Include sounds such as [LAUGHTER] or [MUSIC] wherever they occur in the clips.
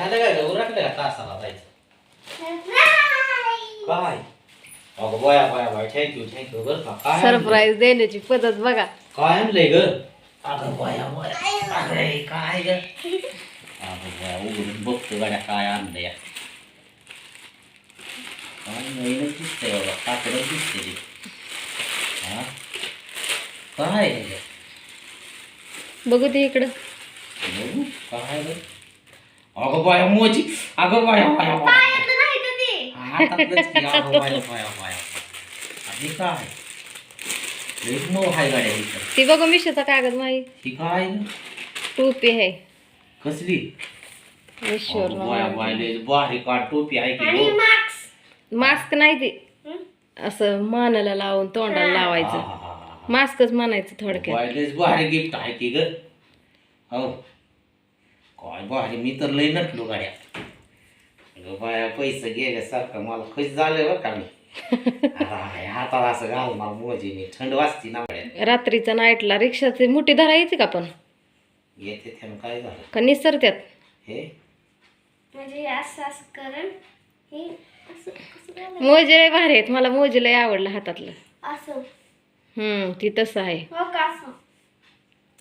झालं काय ग उरकलं का तासाला जायचं काय अगं बया बया बया थँक्यू थँक्यू बरं का काय सरप्राईज देण्याची पद्धत बघा. काय आणलंय ग अगं बया बया अगं काय ग अगं बया उघडून बघतो गाड्या काय आणलंय काय नवीनच दिसतंय बाबा काकडच दिसते हा काय बघू ते इकडं. बघू, काय बरं अगं बाया मोची अगं बाया बाया बाया. हातातलंच की, अगं बाया बाया बाया. आणि काय? लईच मऊ हाय गाड्या इथं. ती बघू मिशोचा कागद माही ही काय? टोपी आहे. कसली? मिशोवर अगं बाया बाया लईच भारी काढ टोपी आहे की हो. मास्क नाही ते. असं मानाला लावून तोंडाला लावायचं. मास्कच म्हणायचं थोडक्यात. भारी गिफ्ट आहे की ग. हो. काय भारी मी तर लई नटलो गाड्या. अगं बाया पैसे गेल्यासारखं मला खुश झालं बरं का मी. हाताला असं घाल मला मोजी मी थंड वाजती ना गाड्या. रात्रीचा नाईटला रिक्षाची मोठी धरायची का पण? येते त्यानं काय झालं? का निसरत्यात हे? म्हणजे असं असं करण हे असं कसं करायचं? मोजे लय भारी आहेत मला मोजे लय आवडलं हातातलं. असं. हम्म ती तसं आहे. हो का असं?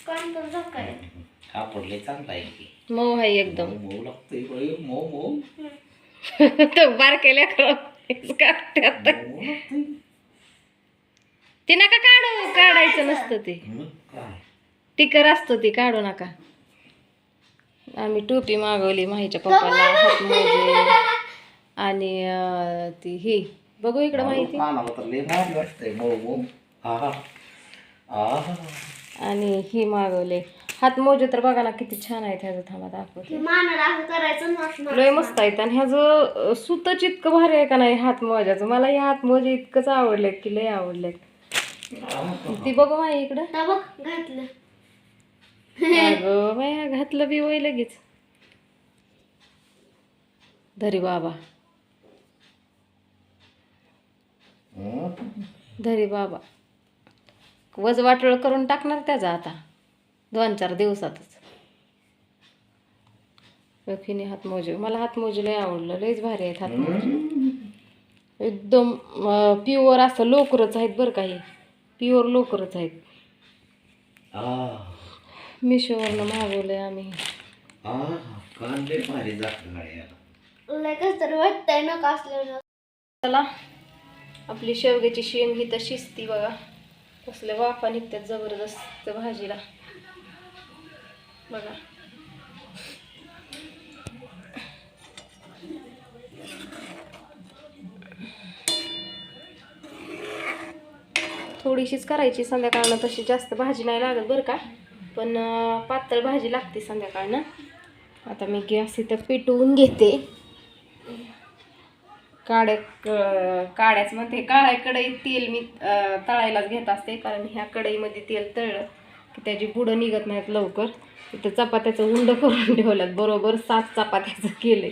कापड लय चांगला आहे की. मऊ आहे एकदम. मऊ लागतंय बाई, मऊ मऊ. [LAUGHS] तो बारके लेकरं काढतात मऊ लागतंय. ते नका काढू काढायचं नसतं ते. मग काय? टिकर असतो ती काढू नका. आम्ही टोपी मागवली माहीच्या पप्पाला हात [LAUGHS] आणि अं, ती ही. बघू इकडं माहिती. कानाला तर लय भारी वाटतंय मऊ मऊ. आहा आहा. आणि ही मागवले. हात मोजे तर बघा ना किती छान आहेत ह्याचं थांबा दाखवते लय मस्त आहेत. आणि ह्याचं सुतच इतकं भारी आहे का नाही हात मोजाचं? मला हे हात मोजे इतकंच आवडलेत की लय आवडलेत. ती बघू माही इकडं. घातलं. अगं बाया घातलं बी वय लगेच. धरी बाबा? धरी बाबा. वज वाटळ करून टाकणार त्याचा आता. दोन चार दिवसातच. रखीने हातमोजे मला हातमोजे लय आवडलं. लयच भारी आहेत हातमोजे. एकदम प्युअर असं लोकरच आहेत बरं काही प्युअर लोकरच आहेत. आहा मिशोवरनं मागवलंय आम्ही. चला. आपली शेवग्याची शेंग ही तर शिजती बघा. कसलं वाफा निघतात जबरदस्त भाजीला. बघा. थोडीशीच करायची संध्याकाळनं तशी जास्त भाजी नाही लागत बरं का. पण पातळ भाजी लागते संध्याकाळनं. आता मी गॅस इथं पेटवून घेते. काड्या क- काड्याच म्हणते काळ्या कढईत तेल मी तळायलाच घेत असते कारण ह्या कढईमध्ये तेल तळलं की त्याची बुडं निघत नाहीत लवकर. इथं चपात्याचं उंड करून ठेवल्यात बरोबर सात चपात्याचं केलं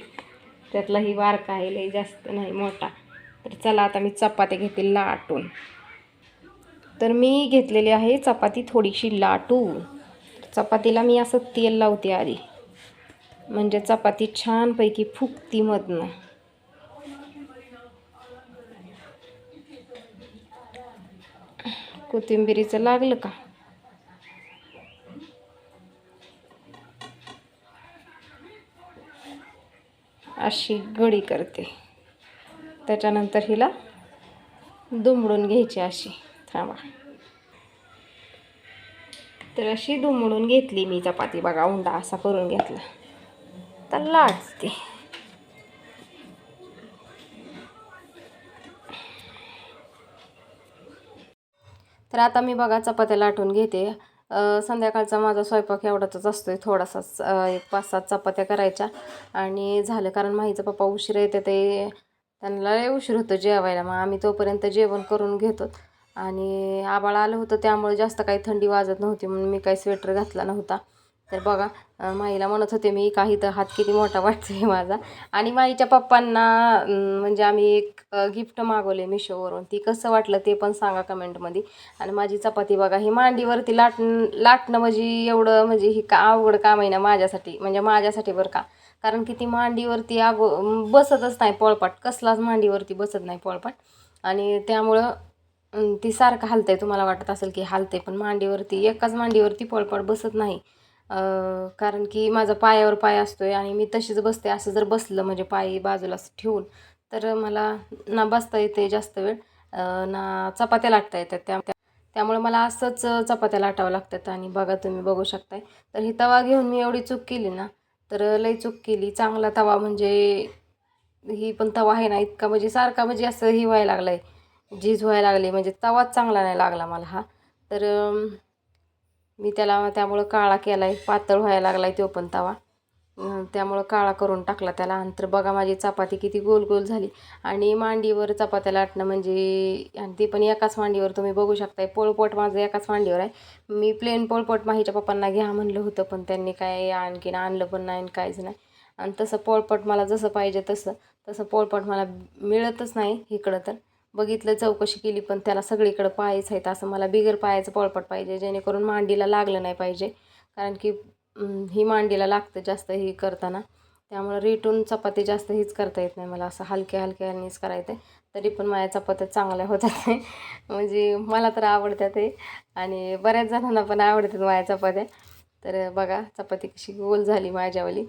त्यातला ही बारका आहे लई जास्त नाही मोठा. तर चला आता मी चपात्या घेते लाटून. तर मी घेतलेली आहे चपाती थोडीशी लाटून. चपातीला मी असं तेल लावते आधी. म्हणजे चपाती छानपैकी फुगती मधनं. कोथिंबिरीचं लागलं का? अशी गडी करते. त्याच्यानंतर हिला दुमडून घ्यायची अशी. थांबा. तर अशी दुमडून घेतली मी चपाती. बघा उंडा असा करून घेतला. तर लाटते. तर आता मी बघा चपात्या लाटून घेते. संध्याकाळचा माझा स्वयंपाक एवढाच असतोय थोडासाच एक पाच सात चपात्या करायच्या. आणि झालं कारण माहीचं पप्पा उशीर येते ते त्यांना लय उशीर होतं जेवायला. मग आम्ही तोपर्यंत जेवण करून घेतो. आणि आबाळ आलं होतं त्यामुळे जास्त काही थंडी वाजत नव्हती म्हणून मी काही स्वेटर घातला नव्हता. तर बघा माईला म्हणत होते मी काही तर हात किती मोठा वाटतोय माझा. आणि माईच्या पप्पांना म्हणजे आम्ही एक गिफ्ट मागवले मिशोवरून. ती कसं वाटलं ते पण सांगा कमेंटमध्ये. आणि माझी चपाती बघा ही मांडीवरती लाट लाटणं म्हणजे एवढं म्हणजे ही का अवघड काम आहे ना माझ्यासाठी म्हणजे माझ्यासाठी बरं का. कारण की ती मांडीवरती अगो बसतच नाही पोळपाट. कसलाच मांडीवरती बसत नाही पोळपाट. आणि त्यामुळं ती सारखं हलतंय तुम्हाला वाटत असेल की हलते पण मांडीवरती एकाच मांडीवरती पळपाट बसत नाही. कारण की माझा पायावर पाय असतोय आणि मी तशीच बसते. असं जर बसलं म्हणजे पाय बाजूला असं ठेवून तर मला ना बसता येते जास्त वेळ ना चपात्या लाटता येतात त्या त्यामुळे मला असंच चपात्या लाटावं लागतात आणि बघा तुम्ही बघू शकताय. तर ही तवा घेऊन मी एवढी चूक केली ना तर लई चूक केली. चांगला तवा म्हणजे ही पण तवा आहे ना इतका म्हणजे सारखा म्हणजे असं ही व्हायला लागलं आहे झीज व्हायला लागली. म्हणजे तवाच चांगला नाही लागला मला हा. तर मी त्याला त्यामुळं काळा केला आहे पातळ व्हायला लागला आहे तो पण तवा. त्यामुळं काळा करून टाकला त्याला. नंतर बघा माझी चपाती किती गोल गोल झाली. आणि मांडीवर चपात्या लाटणं म्हणजे आणि ती पण एकाच मांडीवर तुम्ही बघू शकताय. पोळपोट माझं एकाच मांडीवर आहे. मी प्लेन पोळपोट माहीच्या पप्पांना घ्या म्हणलं होतं पण त्यांनी काय आणखीन आणलं पण नाही आणि काहीच नाही. आणि तसं पोळपट मला जसं पाहिजे तसं तसं पोळपट मला मिळतच नाही इकडं तर. बघितलं चौकशी केली पण त्याला सगळीकडं पायच आहेत असं मला बिगर पायाचं पळपट पाहिजे जेणेकरून मांडीला लागलं नाही पाहिजे. कारण की ही मांडीला लागतं जास्त ही करताना. त्यामुळं रेटून चपाती जास्त हीच करता येत नाही मला. असं हलक्या हलक्यानीच करायचं आहे तरी पण माझ्या चपात्या चांगल्या होतात [LAUGHS] म्हणजे मला तर आवडतात ते आणि बऱ्याच जणांना पण आवडतात माझ्या चपात्या. तर बघा चपाती कशी गोल झाली माझ्यावाली.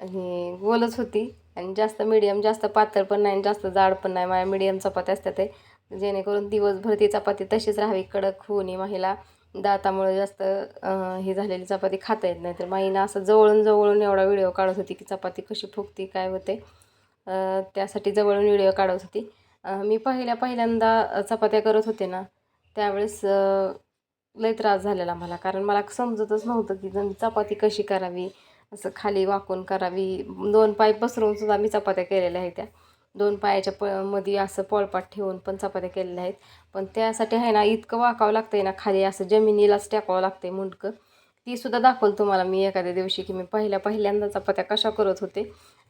आणि गोलच होती. आणि जास्त मीडियम जास्त पातळ पण नाही आणि जास्त जाड पण नाही. माझ्या मीडियम चपात्या असतात ते. जेणेकरून दिवसभर ती चपाती तशीच राहावी. कडक होऊन माहीला. दातामुळे जास्त ही झालेली चपाती खाता येत नाही. तर माईनं असं जवळून जवळून एवढा व्हिडिओ काढत होती की चपाती कशी फुगती काय होते. त्यासाठी जवळून व्हिडिओ काढत होती. मी पहिल्या पहिल्यांदा चपात्या करत होते ना त्यावेळेस लय त्रास झालेला मला. कारण मला समजतच नव्हतं की चपाती कशी करावी. असं खाली वाकून करावी. दोन पाय पसरून सुद्धा मी चपात्या केलेल्या आहेत त्या. दोन पायाच्या प मध्ये असं पोळपाट ठेवून पण चपात्या केलेल्या आहेत. पण त्यासाठी आहे ना इतकं वाकावं लागतं आहे ना खाली असं जमिनीलाच टाकावं लागतं आहे मुंडकं. ती सुद्धा दाखवलं तुम्हाला मी एखाद्या दिवशी की मी पहिल्या पहिल्यांदा चपात्या कशा करत होते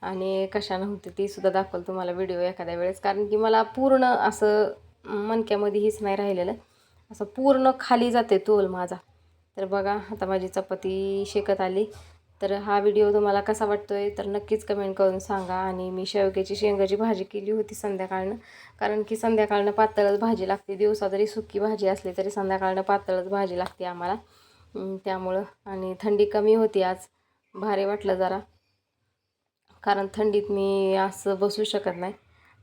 आणि कशा नव्हते ती सुद्धा दाखवलं तुम्हाला व्हिडिओ एखाद्या वेळेस. कारण की मला पूर्ण असं मणक्यामध्ये हीच नाही राहिलेलं. असं पूर्ण खाली जाते तोल माझा. तर बघा आता माझी चपाती शेकत आली. तर हा व्हिडिओ तुम्हाला कसा वाटतो आहे तर नक्कीच कमेंट करून सांगा. आणि मी शेवग्याची शेंगाची भाजी केली होती संध्याकाळनं. कारण की संध्याकाळनं पातळच भाजी लागते. दिवसा जरी सुकी भाजी असली तरी संध्याकाळनं पातळच भाजी लागते आम्हाला. त्यामुळं. आणि थंडी कमी होती आज. भारी वाटलं जरा. कारण थंडीत मी असं बसू शकत नाही.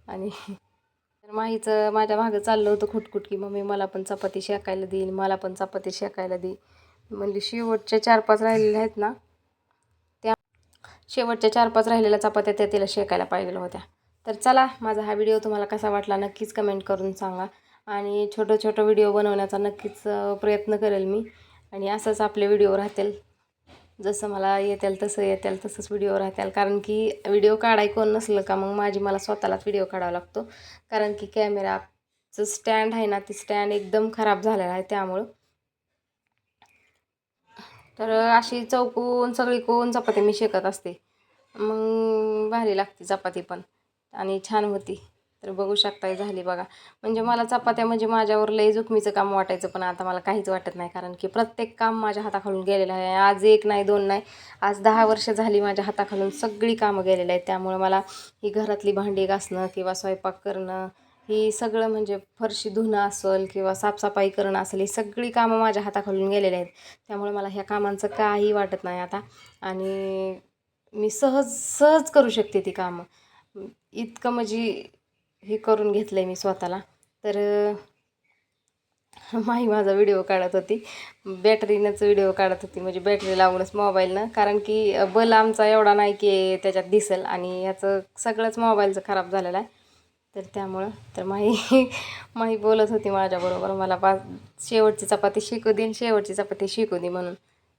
आणि तर माहीचं माझ्या मागं चाललं होतं खुटखुट की मम्मी मला पण चपाती शेकायला देईल मला पण चपाती शेकायला दे. म्हणजे शेवटच्या चार पाच राहिलेल्या आहेत ना शेवटच्या चार पाच राहिलेल्या चपात्या त्या तिला शेकायला पाहिजे होत्या. तर चला माझा हा व्हिडिओ तुम्हाला कसा वाटला नक्कीच कमेंट करून सांगा. आणि छोटं छोटं व्हिडिओ बनवण्याचा नक्कीच प्रयत्न करेल मी. आणि असंच आपले व्हिडिओ राहतील. जसं मला येतील तसं येतील तसंच व्हिडिओ राहतील. कारण की व्हिडिओ काढाय कोण नसलं का मग माझी मला स्वतःलाच व्हिडिओ काढावा लागतो. कारण की कॅमेराचं स्टँड आहे ना ती स्टँड एकदम खराब झालेला आहे त्यामुळं. तर अशी चौकून सगळी कोण चपाती मी शेकत असते. मग भारी लागते चपाती पण. आणि छान होती. तर बघू शकताय झाली बघा. म्हणजे मला चपात्या म्हणजे माझ्यावर लय जोखमीचं काम वाटायचं पण आता मला काहीच वाटत नाही. कारण की प्रत्येक काम माझ्या हाताखालून गेलेलं आहे. आज एक नाही दोन नाही. आज दहा वर्ष झाली माझ्या हाताखालून सगळी कामं गेलेली आहेत. त्यामुळे मला ही घरातली भांडी घासणं किंवा स्वयंपाक करणं ही सगळं म्हणजे फरशी धुणं असेल किंवा साफसफाई करणं असेल ही सगळी कामं माझ्या हाताखालून गेलेली आहेत. त्यामुळे मला ह्या कामांचं काही वाटत नाही आता. आणि मी सहज सहज करू शकते ती कामं. इतकं म्हणजे हे करून घेतलं आहे मी स्वतःला. तर माही माझा व्हिडिओ काढत होती. बॅटरीनंच व्हिडिओ काढत होती. म्हणजे बॅटरी लावूनच मोबाईलनं. कारण की बल आमचा एवढा नाही की त्याच्यात दिसेल. आणि याचं सगळंच मोबाईलचं खराब झालेलं आहे. तर त्यामुळं तर माही [LAUGHS] माही बोलत होती माझ्याबरोबर. मला पा शेवटची चपाती शिकू दे शेवटची चपाती शिकू दे म्हणून.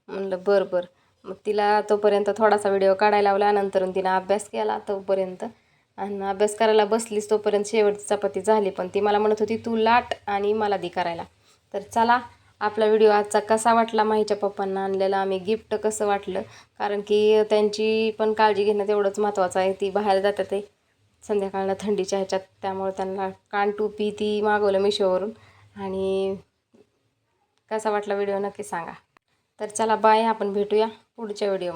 म्हणलं बरं बरं. मग तिला तोपर्यंत थोडासा व्हिडिओ काढायला लावला नंतर तिनं अभ्यास केला तोपर्यंत. आणि अभ्यास करायला बसलीच तोपर्यंत शेवटची चपाती झाली पण ती मला म्हणत होती तू लाट आणि मला दी करायला. तर चला आपला व्हिडिओ आजचा कसा वाटला माहीच्या पप्पांना? आणलेला आम्ही गिफ्ट कसं वाटलं? कारण की त्यांची पण काळजी घेणं तेवढंच महत्त्वाचं आहे ती बाहेर जातात ते संध्याकाळनं थंडीच्या ह्याच्यात त्यामुळे त्यांना कानटोपी ती मागवलं मिशोवरून. आणि कसा वाटला व्हिडिओ नक्की सांगा. तर चला बाय आपण भेटूया पुढच्या व्हिडिओ